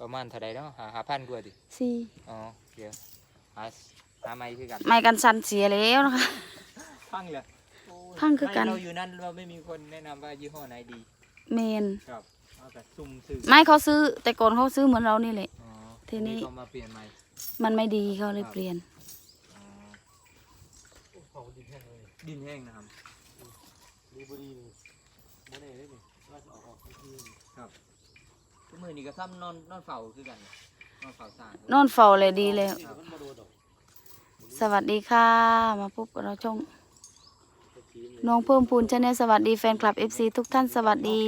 ประมาณเท่าใดเนาะหาหาพันกว่าดิสี่อ๋อเดี๋ยวหาหาไม้คือกันไม้กันสั่นเสียแล้วนะคะ พังเลยพังคือกัน เราอยู่นั่นเราไม่มีคนแนะนำว่ายี่ห้อไหนดีเมน ครับเอาแต่ซุ่มซื้อไม่เขาซื้อแต่ก่อนเขาซื้อเหมือนเรานี่แหละ อ๋อทีนี้ ก็มาเปลี่ยนใหม่มันไม่ดีเขาเลยเปลี่ยน อ๋อเขาดินแห้งเลยดินแห้งนะครับดีบุรีนี่บ่ได้เลยนี่ว่าจะออกออกที่นี่ทุก มือนี่ก็ซ้ำนอนนอนเฝ้าคือกันนอนเฝ้าสร้างนอนเฝ้าเลยดีแล้วนี่มันบ่โดนดอกสวัสดีค่ะ มาพบกับเราช่องตะกี้เลยน้องเพิ่มพูนชาแนลสวัสดีแฟนคลับ FC ทุกท่านสวัสดี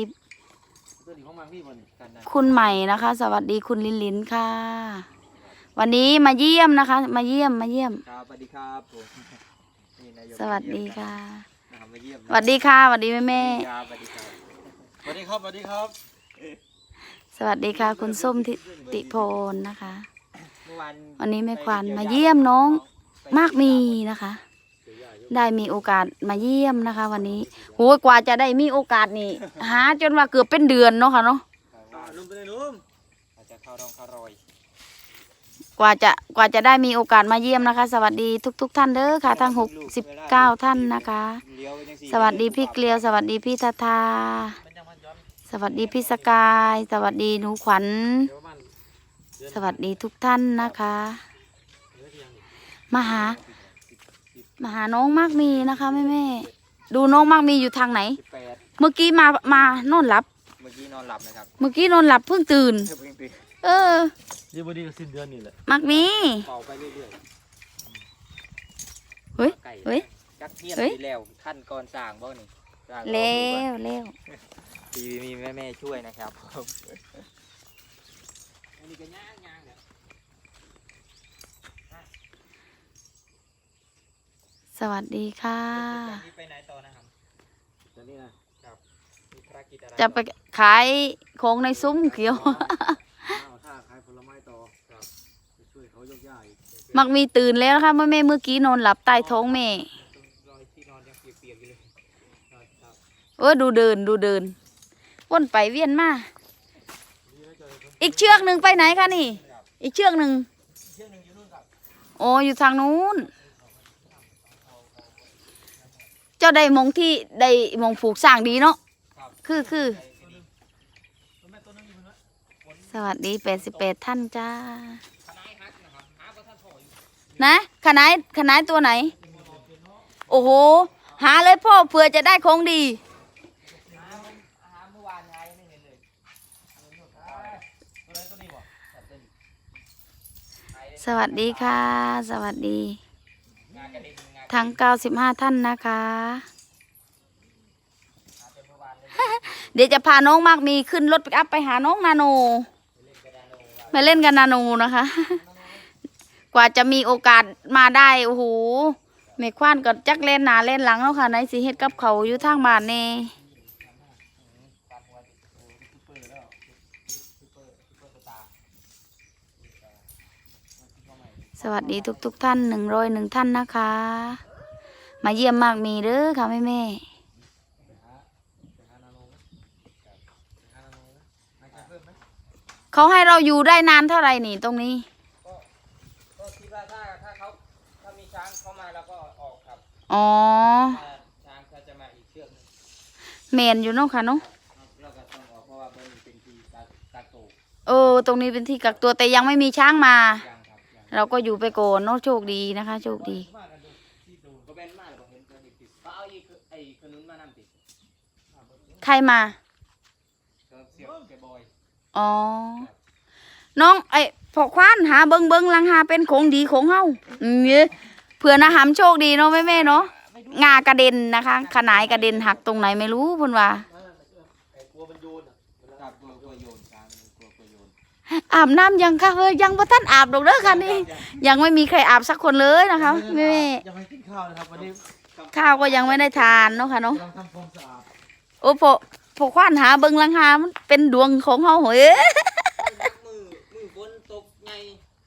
ตัวนี้ของมันพี่บ่นี่กันนะคุณใหม่นะคะ สวัสดีคุณลินลินค่ะ วันนี้มาเยี่ยมนะคะ มาเยี่ยมมาเยี่ยม ครับสวัสดีครับผมนี่นายกสวัสดีค่ะนะครับมาเยี่ยมสวัสดีค่ะสวัสดีแม่แม่ ครับสวัสดีครับสวัสดีครับสวัสดีครับส วัสดีค่ะ คุณส้มทิติโพนนะคะเมื่อวานวันนี้แม่ควันมาเยี่ยมน้องมากมีนะคะเดี๋ยวย่าอยู่ได้มีโอกาสมาเยี่ยมนะคะ วันนี้โหยกว่าจะได้มีโอกาสนี่ หาจนว่าเกือบเป็นเดือนเนาะค่ะเนาะอ่านุ่มไปเลยนุ่มอาจจะเข้ารองเข้ารอยกว่าจะกว่าจะได้มีโอกาสมาเยี่ยมนะคะ สวัสดีทุกๆท่านเด้อค่ะทั้งหกสิบเก้าท่านนะคะเลี้ยวไปจังสิสวัสดีพี่เกลียว สวัสดีพี่ทาทา สวัสดีพี่สกาย สวัสดีหนูขวัญเดี๋ยวมันเดือนสวัสดีทุกท่านนะคะเดือนเดียวนี่มาหา มาหาน้องมากมีนะคะแม่แม่ๆดูน้องมากมีอยู่ทางไหนสิบแปดเมื่อกี้มามานอนหลับ เมื่อกี้นอนหลับนะครับ เมื่อกี้นอนหลับเพิ่งตื่นเพิ่งตื่นเออดีบุรีก็สิ้นเดือนนี่แหละมากมีเป่าไปเรื่อยเฮ้ยๆไก่เฮ้ยจักเทียนเฮ้ยปีแล้วขั้นก่อนสร้างบ่นี่สร้างเร็ว เร็วดีมีแม่แม่ๆช่วยนะครับผมอันนี้ก็ย่างย่างเนี่ยสวัสดีค่ะ จากนี้ไปไหนต่อนะครับเดี๋ยวนี้นะมีภารกิจอะไรจะไปขายของในซุ้มเขียวข้าวท่าขายผลไม้ต่อครับไปช่วยเขายกย่าอีกมักมีตื่นแล้วนะคะเมื่อแม่เมื่อกี้นอนหลับใต้ท้องแม่ รอยที่นอนยังเปียกๆอยู่เลยครับ เออดูเดินดูเดิน วนไปเวียนมา อีกเชือกหนึ่งไปไหนคะนี่ อีกเชือกหนึ่งโอ้อยู่ทางนู้น เจ้าได้มองที่ได้มองผูกสร้างดีเนาะ คือคือสวัสดีแปดสิบแปดท่านจ้า นะครับหาประธานถอยนะขนายขนายตัวไหน โอ้โห หาเลยพ่อเผื่อจะได้ของดี หาหาเมื่อวานหายังไม่เห็นเลย ต้นนั้นต้นนี้บ่ สวัสดีค่ะ สวัสดีงานกระดิ่งงาทั้ง 95 ท่านนะคะ เดี๋ยวจะพาน้องมากมีขึ้นรถปิกอัพไปหาน้องนาโนมาเล่นกันนาโนนะคะ กว่าจะมีโอกาสมาได้ โอ้โหเมฆควานก็จักเล่นหนาเล่นหลังแล้วค่ะในสีเฮ็ดกับเขาอยู่ทางบ้านเน่ สวัสดีทุกๆท่านหนึ่งร้อยหนึ่งท่านนะคะ มาเยี่ยมมากมีเด้อค่ะแม่แม่ๆเขาให้เราอยู่ได้นานเท่าไหร่นี่ตรงนี้ก็คิดว่าถ้าถ้าเขาถ้ามีช้างเข้ามาแล้วก็ออกครับอ๋อถ้าช้างเขาจะมาอีกเชือกหนึงเมนอยู่เนาะค่ะเนาะครับเราก็ต้องออกเพราะว่ามันเป็นที่ตากตากโตเออ ตรงนี้เป็นที่กักตัวแต่ยังไม่มีช้างมา ยังครับยัง เราก็อยู่ไปก่อนเนาะโชคดีนะคะ โชคดีมากันดูที่ดูก็เป็นมากเลยผมเห็นตัวนี้ติดเขาเอาอีกไอ้ขนุนมานำติดใครมาก็เสียบแกบอยอ๋อน้องไอ้พอควานหาเบิงเบิงลังหาเป็นของดีของเฮาอืมเนี่ยเผื่อนะหำโชคดีเนาะแม่แม่ๆเนาะงากระเด็นนะคะ ขนายกระเด็นหักตรงไหนไม่รู้เพุ่นว่า อาบน้ำยังค่ะเฮ้ยยังบ่ทันอาบดอกเด้อค่ะนี่ ยังไม่มีใครอาบสักคนเลยนะคะแม่แม่ยังไม่กินข้าวนะครับวันนี้ๆข้าวก็ยังไม่ได้ทานเนาะค่ะเนาะ กำลังทำความสะอาดโอ้พอพอควานหาเบิงลังหามันเป็นดวงของเฮาเฮ้ยมือมือฝนตกไง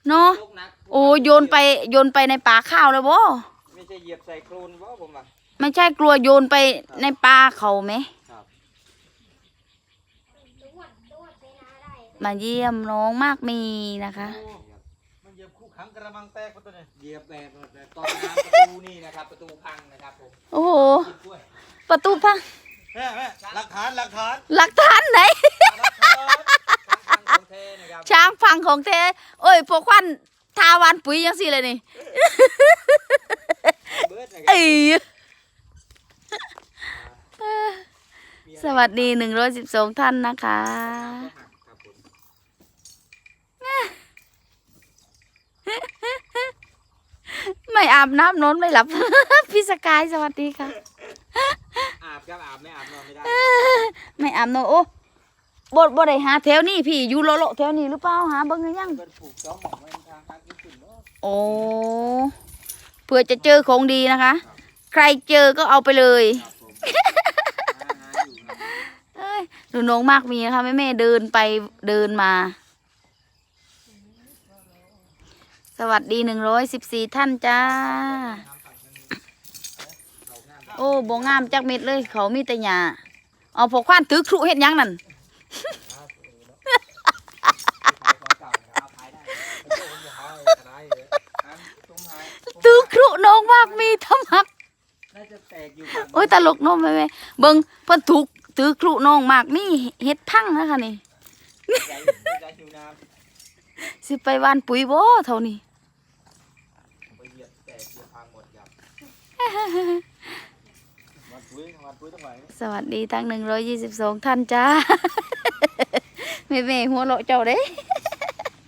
เนาะ ตกหนักโอ้โยนไปโยนไปในป่าข้าวเลยบ่ไม่ใช่เหยียบใส่โคลนว่าผมว่าไม่ใช่กลัวโยนไปในป่าเขาไหม ครับ มมาเยี่ยมน้องมากมีนะคะโอ้มันเหยียบคู่ขังกระมังแตกหมดตัวเนี่ยเหยียบแบบตอนน้ำประตูนี่นะครับ ประตูพังนะครับผมโอ้โห กินกล้วยประตูพังแม่แม่หลักฐานหลักฐานหลักฐานไหน หลักฐานช้างพังของเทนะครับช้างพังของเทโอ้ยพวกควันทาวานปุ๋ยยังสิเลยนี่เบิร์ดนะครัเอ้ยมีอะไรสวัสดีหนึ่งร้อยสิบสองท่านนะคะครับผม ไม่อาบน้ำนอนไม่หลับ พี่สกายสวัสดีค่ะ อาบครับอาบไม่อาบนอนไม่ได้ไม่อาบนอนโอ้บดบดได้หาแถวนี้พี่อยู่โลโลแถวนี้หรือเปล่าหาเบิ่งหรือยังเบิร์ดปลูกสองหม่องไว้ทางทางญี่ปุ่นเนาะโอ้เพื่อจะเจอของดีนะคะ ใครเจอก็เอาไปเลยครับผมหาหาอยู่ครับ เอ้ยดูน้องมากมีนะคะแม่แม่ๆเดินไปเดินมา สวัสดีหนึ่งร้อยสิบสี่ท่านจ้า โอ้บ่งามจักเม็ดเลย เขามีแต่หญ้าเอาพอควานถือครุเฮ็ดยังนั่นถือครุน้องมากมีทำหักโอ้ยตลกน้องแม่แม่เบิ่งเพิ่นถูกถือครุน้องมากมีเฮ็ดพังนะคะนี่ สิไปหวานปุ๋ยบ่เท่านี้ไปเหยียบแตกเหยียบพังหมดครับวัดปุ๋ยวัดปุ๋ยตั้งไหนสวัสดีทั้งหนึ่งร้อยยี่สิบสองท่านจ้าแม่แม่หัวเราะเจ้าเด้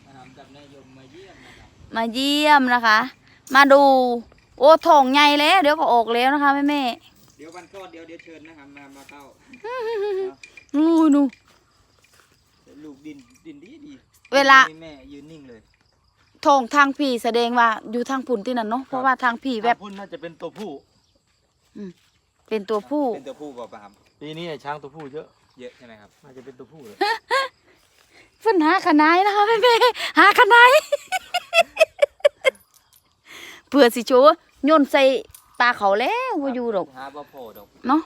มาทำกับนายยมมาเยี่ยมนะครับมาเยี่ยมนะคะ มาดู โอ้ทองใหญ่แล้วเดี๋ยวก็ออกแล้วนะคะแม่แม่เดี๋ยววันคลอดเดี๋ยวเดี๋ยวเชิญนะครับมามาเข้า นู่นนู ลูกดินดินดีดี เวลา แม่ยืนนิ่งเลยทองทางพี่แสดงว่าอยู่ทางผุนที่นั่นเนาะเพราะว่าทางพี่แบบพุ่นน่าจะเป็นตัวผู้เป็นตัวผู้ เป็นตัวผู้บอกป่ะครับปีนี้ไอ้ช้างตัวผู้เยอะเยอะใช่ไหมครับน่าจะเป็นตัวผู้เลยเพิ่นหาขนายนะคะแม่แม่หาขนายเพื่อสิโชว์โยนใส่ปลาเขาแล้วบ่อยู่ดอกหาบ่โผล่ดอกเนาะ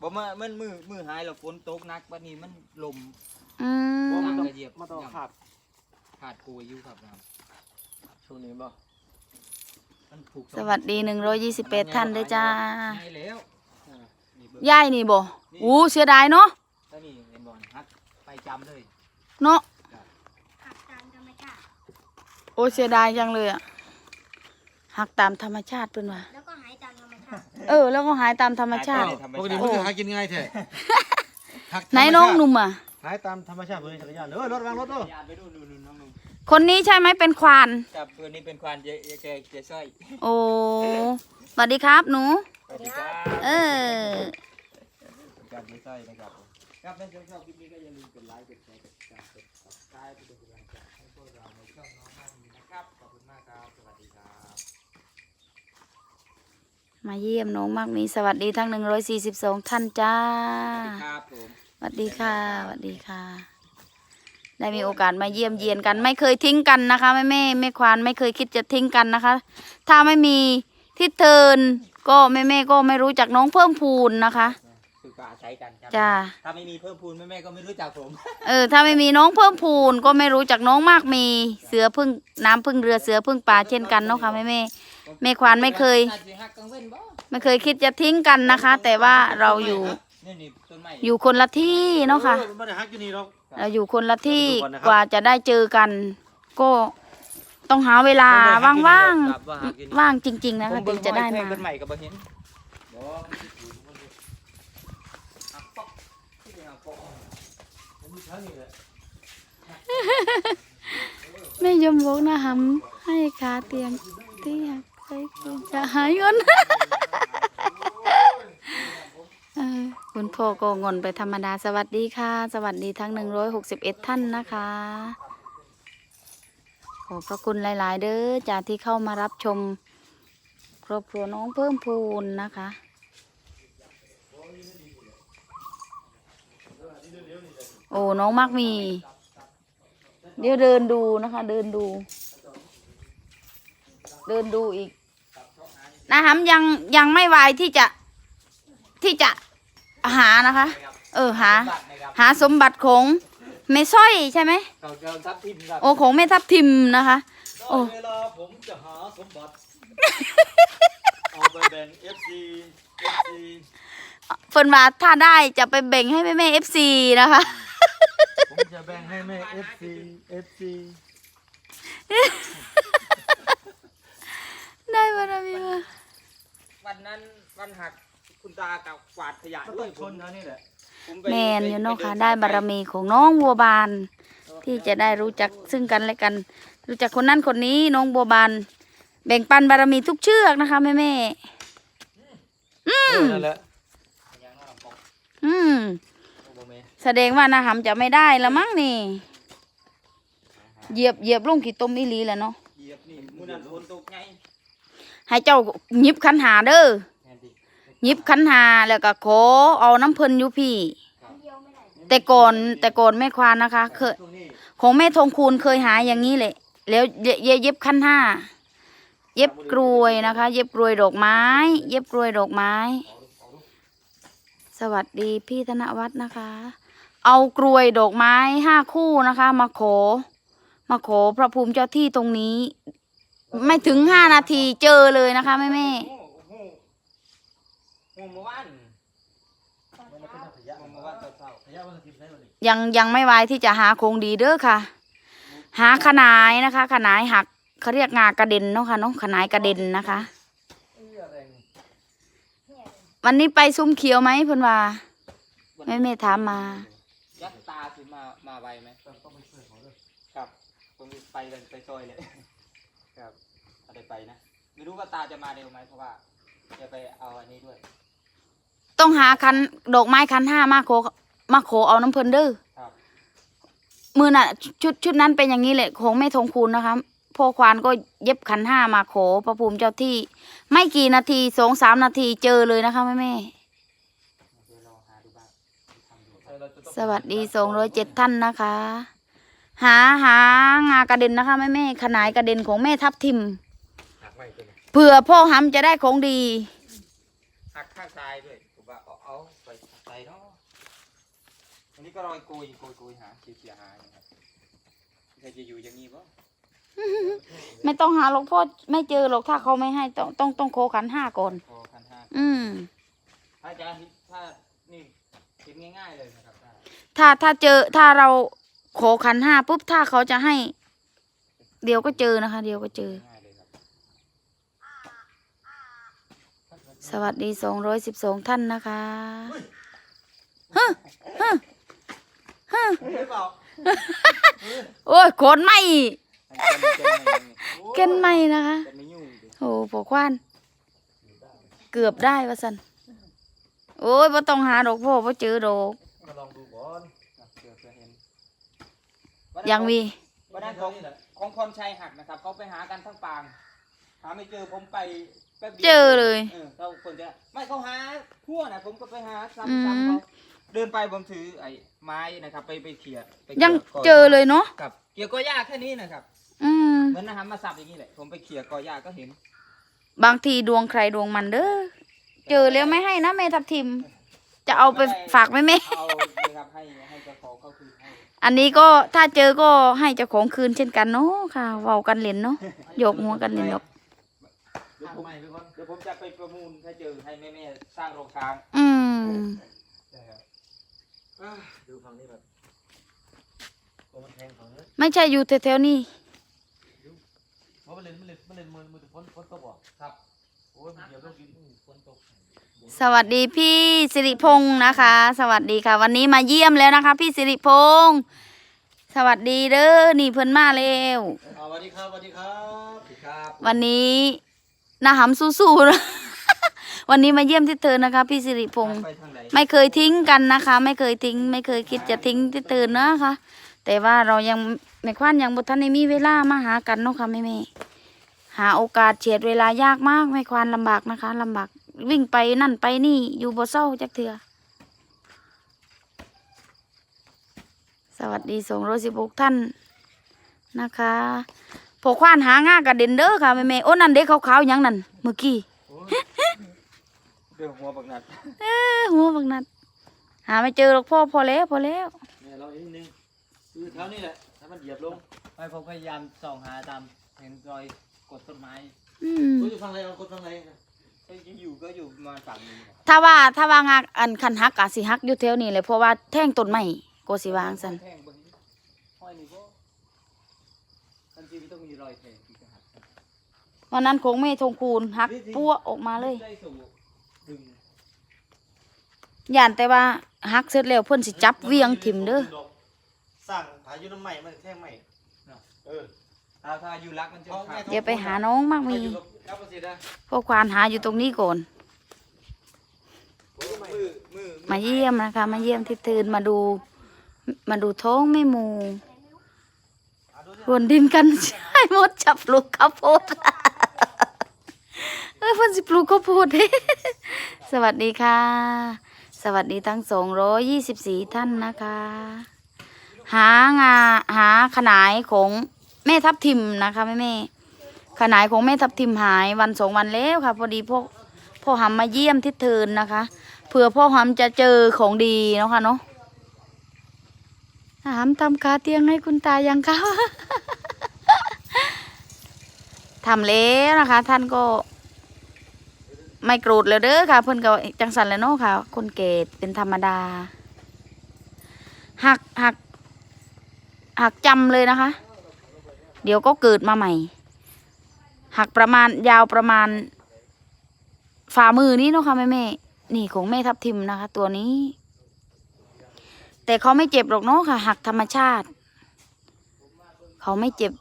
บ่เมื่อมันมือมือหายแล้วฝนตกหนักวันนี้มันลมอืเพราะมมันต้องกระเหยียบมันต้องขาด ขาดปูอยู่ครับนะครับช่วงนี้บ่มันผูกสวัสดีหนึ่งร้อยยี่สิบแปดท่านด้วยจ้าให้แล้วอ่านี่เบิ่งยายนี่บ่อู้เสียดายเนาะถ้านี่เห็นบ่ฮักไปจำเลยเนาะหักตามธรรมชาติโอ้เสียดายจังเลยอะหักตามธรรมชาติเพิ่นว่าแล้วก็หายตามธรรมชาติเออ แล้วก็หายตามธรรมชาติ ปกติมันจะหากินง่ายแท้หักไหนน้องหนุ่มอะหายตามธรรมชาติเลยจักรยานเออรถวางรถเด้อ ยานไปดูนู่นนู่นน้องนุ่ม คนนี้ใช่ไหมเป็นควานจับตัวนี้เป็นควานเจเจเจเจสร้อยโอ้สวัสดีครับหนู สวัสดีครับเออเป็นการเจสร้อยนะครับผมครับถ้าชอบคลิปนี้ก็อย่าลืมกดไลค์กดแชร์กดติดตามกด subscribe เพื่อเป็นกำลังใจให้พวกเราในช่องน้องนั่นนะครับขอบคุณมากครับสวัสดีครับมาเยี่ยมน้องมากมีสวัสดีทั้งหนึ่งร้อยสี่สิบสองท่านจ้าสวัสดีครับผมสวัสดีค่ะสวัสดีค่ะ ได้มีโอกาสมาเยี่ยมเยียนกัน ไม่เคยทิ้งกันนะคะแม่แม่แม่ควานไม่เคยคิดจะทิ้งกันนะคะ ถ้าไม่มีที่เทินก็แม่แม่ก็ไม่รู้จักน้องเพิ่มพูนนะคะ คือก็อาศัยกันครับจ้า ถ้าไม่มีเพิ่มพูนแม่แม่ก็ไม่รู้จักผม เออถ้าไม่มีน้องเพิ่มพูนก็ไม่รู้จักน้องมากมีเสือพึ่งน้ำพึ่งเรือเสือพึ่งป่าเช่นกันเนาะค่ะแม่แม่แม่ควานไม่เคย น่าจะฮักกังเว้นบ่ไม่เคยคิดจะทิ้งกันนะคะ แต่ว่าเราอยู่นี่นี่ต้นไม้อยู่คนละที่เนาะค่ะออมันไม่ได้หักอยู่นี่หรอกเราอยู่คนละที่ดูก่อนนะครับ กว่าจะได้เจอกัน ก็ต้องหาเวลาว่างครับว่าฮักอยู่นี่ๆว่างจริง ๆ นะคะถึงจะได้ผมเบิ่มางห้อยแท่งต้นใหม่กับบ่เห็นบ่ฮักป๊อกที่ฮักป๊อกผมมีช้างนี่แหละแม่ยมบอกนะหำให้ขาเตียงเตียงไปกินจะหายเงิน เออ คุณพ่อก็งอนไปธรรมดาสวัสดีค่ะ สวัสดีทั้งหนึ่งร้อยหกสิบเอ็ดท่านนะคะ ขอบพระคุณหลาย ๆ เด้อจากที่เข้ามารับชม ครอบครัวน้องเพิ่มพูนนะคะ โอ้น้องมักมี เดี๋ยวเดินดูนะคะ เดินดู เดินดูอีกนะครับยังยังไม่ไวที่จะที่จะ หานะคะ เออหา บัตรนะครับหาสมบัติของแม่สร้อยใช่ไหมเก่าเก่าทับทิมครับโอ้ของแม่ทับทิมนะคะ โอ้ ได้เวลาผมจะหาสมบัติ เอาไปแบ่ง FC FC เฟิร์นว่าถ้าได้จะไปแบ่งให้แม่แม่เอฟซีนะคะ ผมจะแบ่งให้แม่ FC FC ได้บารมีมาวันนั้นวันหัก คุณตากับกวาดขยะก็ด้ต้วอยงชนเขานี่แหละผมไปแมนอยู่เนาะค่ะปได้บารมีของน้องบัวบาน ที่จะได้รู้จักซึ่งกันและกัน รู้จักคนนั้นคนนี้น้องบัวบาน แบ่งปันบารมีทุกเชือกนะคะแม่แม่เออนั่นแหละยังนอกปอกอืมโอ้โหแม่แสดงว่านาหำจะไม่ได้ละมั้งนี่ เหยียบเหยียบลงขีดต้มอีหลีแหละเนาะเหยียบนี่มือนั้นฝนตกไงให้เจ้าหยิบขันหาเด้อแม่นดิห ยิบขันหาแล้วก็ขอเอาน้ำเพิ่นอยู่พี่ แต่ก่อนแต่ก่อนแม่ควานนะคะ เคยช่วงนี้ของแม่ทองคูณเคยหาอย่างนี้แหละ แล้วเยเยเย็บขั้นห้าเย็บกรวยนะคะ เย็บกรวยดอกไม้ เย็บกรวยดอกไม้ สวัสดีพี่ธนวัฒน์นะคะ เอากรวยดอกไม้ห้าคู่นะคะ มาขอ มาขอพระภูมิเจ้าที่ตรงนี้ ไม่ถึงห้านาทีเจอเลยนะคะแม่แม่ หโอ้โหเมื่อวานตอนมันเป็นเช้าขยะโอ้โหเมื่อวานตอนเช้าขยะวันอาทิตย์ได้วันนี้ยังยังไม่ไวายที่จะหาโครงดีเด้อค่ะ หาขนายนะคะ ขนายหักเขาเรียกงากระเด็นเนาะค่ะเนาะขนายกระเด็นนะคะเอ้ยอะไรนี่เนี่ยวันนี้ไปซุ้มเขียวไหมเพิ่นว่าแม่เมย์ถามมายักษ์ตาสิมามาไวไหมต้องต้องไปช่วยเขาด้วยครับผมไปเลยไปซอยเลยครับอะไรไปนะไม่รู้ว่าตาจะมาเร็วไหมเพราะว่าจะไปเอาอันนี้ด้วย ต้องหาคันดอกไม้คันห้ามาโคมาโขเอาน้ำเพิ่นเด้อครับมือน่ะ ชุดชุดนั้นเป็นอย่างนี้แหละของแม่ทองคูณนะคะพ่อควานก็เย็บขันห้ามาโขพระภูมิเจ้าที่ ไม่กี่นาทีสองสามนาทีเจอเลยนะคะแม่แม่เดี๋ยวลองหาดูบ้างทำดูเออเราจะต้องสวัสดีสองร้อยเจ็ดท่านนะคะ หาหางากระเด็นนะคะแม่แม่ขนายกระเด็นของแม่ทับทิมหักไว้ตัวนี้เผื่อพ่อหำจะได้ของดีหักข้างซ้ายด้วยผมว่าเอาเอาไปใส่เนาะอันนี้ ก็รอยโกยโกยโกยหาเขี่ยเขี่ยหานะครับจะจะอยู่อย่างนี้ปะไม่ต้องหาหรอกพ่อไม่เจอหรอกถ้าเขาไม่ให้ต้องต้องต้องโคขันห้าก่อน พอคันห้าอืม ถ้าอาจารย์ถ้านี่คิดง่าย ๆเลยนะครับถ้าถ้าถ้าเจอถ้าเราขอขันห้าปุ๊บถ้าเขาจะให้ เดี๋ยวก็เจอนะคะ เดี๋ยวก็เจอ ง่ายเลยครับสวัสดีสองร้อยสิบสองท่านนะคะหรือเปล่า โอ้ยขนไม่อันเจนเจนไม่เกันไม่นะคะเจนไม่ยุ่งดิโอ้ปอควาน เกือบได้วะสันโอ้ยพ่ต้องหาดอกพ่อพ่เจอดอกมาลองดูก่อนครับเผื่อเผื่อเห็นวันนั้นยังมีวันนั้นของของพรชัยหักนะครับเขาไปหากันทั้งปาง หาไม่เจอผมไปแป๊บดียวเจอเลยเออเขาคนจะไม่เขาหาทั่วนะผมก็ไปหาอืมซ้ำๆเขาเดินไปผมถือไอ้ ไม้นะครับ ไปไปเขี่ยไปขี่ยังก่เจอเลยเนาะครับเกี่ยวกอหญ้าแค่นี้นะครับอืมเหมือนนะครับมาสับอย่างนี้แหละผมไปเขี่ยกอหญ้าก็เห็น บางทีดวงใครดวงมันเด้อเจอแล้วไม่ให้นะแม่ทับทิม จะเอาไปฝากแม่แม่ เอาเลยครับให้ให้เจ้าของเขาคือให้อันนี้ก็ถ้าเจอก็ให้เจ้าของคืนเช่นกันเนาะค่ะเว้ากันเล่นเนาะโยกหัวกันเล่นเนาะเดี๋ยวผมไปก่อนเดี๋ยวผมจะไปประมูลถ้าเจอให้แม่แม่ๆสร้างโรงช้าง อืม อะดูฝั่งนี้แบบโอ้มันแทงฝั่งนี้ไม่ใช่อยู่แถวๆนี้เพราะมันเล่นมันเล่นมันเล่นมือมือฝนฝนตกบ่ครับโอ้ยมันเดี๋ยวต้องกินอื้อฝนตกสวัสดีพี่สิริพงศ์นะคะ สวัสดีค่ะ วันนี้มาเยี่ยมแล้วนะคะ พี่สิริพงศ์สวัสดีเด้อนี่เพิ่นมาแล้วอ่าสวัสดีครับสวัสดีครับสวัสดีครับวันนี้นาหำสู้ๆนะวันนี้มาเยี่ยมที่เธอนะคะ พี่สิริพงศ์ไปทางไหน ไม่เคยทิ้งกันนะคะ ไม่เคยทิ้ง ไม่เคยคิดจะทิ้งที่เธอนะคะแต่ว่าเรายังไม่คว้านยังบุทันได้มีเวลามาหากันเนาะค่ะแม่แม่หาโอกาสเฉียดเวลายากมากไม่ควานลำบากนะคะลำบากวิ่งไปนั่นไปนี่อยู่บ่เศร้าจักเถื่อสวัสดีสองร้อยสิบหกท่านนะคะพอควานหาง่ากระเด็นเด้อค่ะแม่แม่โอ้นั่นเด็กขาวๆหยังนั่นเมื่อกี้ เรื่องหัวบักนัดเอ้อหัวบักนัด หาไม่เจอหรอกพ่อพอแล้วพอแล้ว เนี่ยเราอีกนิดนึงคือเท้านี่แหละถ้ามันเหยียบลงไม่ผมพยายามส่องหาตามเห็นรอยกดต้นไม้อืมกูจะฟังอะไรเอาคนฟังอะไรนะก็อยู่ก็อยู่ประมาณฝั่งนี้ครับถ้าว่าถ้าว่างากอันคันฮักอาสิฮักอยู่แถวนี้เลยเพราะว่าแท่งต้นไม้ก็สิวางซั่นแท่งบนนี้ห้อยนี่ก็ทันทีไม่ต้องมีรอยแทงที่จะหักวันนั้นคงไม่ทงคูณฮักปั้วออกมาเลย ได้สู่ดึง ย่านแต่ว่าฮักเสร็จแล้วเพิ่นสิจับเวียงถิ่มเด้อสร้างผายุน้ำใหม่มันแท่งใหม่เออถ้าถ้าอยู่รักมันจะขาดเดี๋ยวไปหาน้องมากมามีอยู่กับกับประสิทธิ์นะพวกควานหาอยู่ตรงนี้ก่อนมือมือมาเยี่ยมนะคะ มาเยี่ยมที่ตื่นมาดู มาดูท้องแม่หมูอะดูสิรวนดินกันใช่มดจับปลูกข้าวโพดเอ้ยเพิ่นสิปลูกข้าวโพดเด้สวัสดีค่ะส วัสดีทั้งสองร้อยยี่สิบสี่ท่านนะคะ หางาหาขนายของแม่ทับทิมนะคะแม่แม่ขนายของแม่ทับทิมหายวันสองวันแล้วค่ะ พอดีพ่อพ่อหำมาเยี่ยมที่เทินนะคะเผื่อพ่อหำจะเจอของดีเนาะค่ะเนาะหำทำคาเตียงให้คุณตายังคะทำแล้วนะคะ ท่านก็ ไม่โกรธแล้วเด้อค่ะ เพิ่นก็จังสันแล้วเนาะค่ะ คนเกตเป็นธรรมดา หักหักหักจำเลยนะคะ เดี๋ยวก็เกิดมาใหม่ หักประมาณยาวประมาณ ฝ่ามือนี้เนาะค่ะแม่แม่นี่ของแม่ทับทิมนะคะ ตัวนี้ แต่เขาไม่เจ็บหรอกเนาะค่ะ หักธรรมชาติ เขาไม่เจ็บ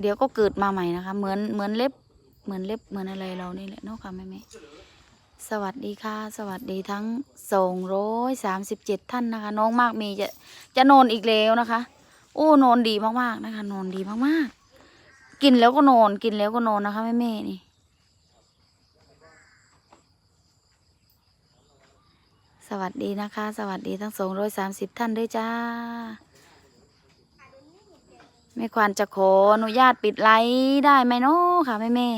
เดี๋ยวก็เกิดมาใหม่นะคะ เหมือนเหมือนเล็บ เหมือนเล็บเหมือนอะไรเรานี่แหละเนาะค่ะแม่แม่สวัสดีค่ะ สวัสดีทั้งสองร้อยสามสิบเจ็ดท่านนะคะ น้องมากมีจะจะนอนอีกแล้วนะคะโอ้นอนดีมากๆนะคะ นอนดีมากๆ กินแล้วก็นอนกินแล้วก็นอนนะคะแม่แม่นี่สวัสดีนะคะ สวัสดีทั้งสองร้อยสามสิบท่านด้วยจ้าแม่ควานจะขออนุญาตปิดไลฟ์ได้ไหมเนาะค่ะแม่แม่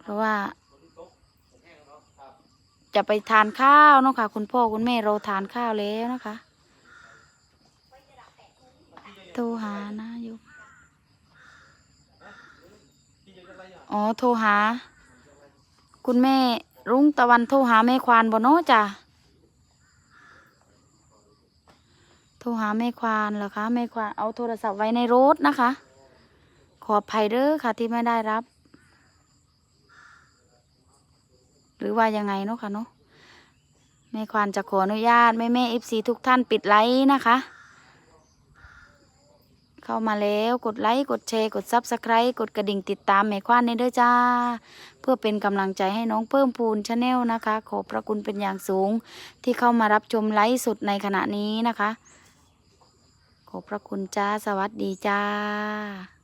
เพราะว่า จะไปทานข้าวนะค่ะคุณพ่อคุณแม่เราทานข้าวแล้วนะคะโทรหานะอยู่อ๋อโทรหา คุณแม่รุ้งตะวันโทรหาแม่ควานบ่เนาะจ้ะโทรหาแม่ควานเหรอคะแม่ควานเอาโทรศัพท์ไว้ในรถนะคะ ขออภัยเด้อค่ะที่ไม่ได้รับ หรือว่ายังไงเนาะค่ะเนาะแม่ควานจะขออนุญาตแม่แม่เอฟซีทุกท่านปิดไลค์นะคะ เข้ามาแล้วกดไลค์กดแชร์กดซับสไครต์กดกระดิ่งติดตามแม่ควานในเด้อจ้า เพื่อเป็นกำลังใจให้น้องเพิ่มพูนชาแนลนะคะ ขอบพระคุณเป็นอย่างสูง ที่เข้ามารับชมไลฟ์สดในขณะนี้นะคะ ขอบพระคุณจ้าสวัสดีจ้า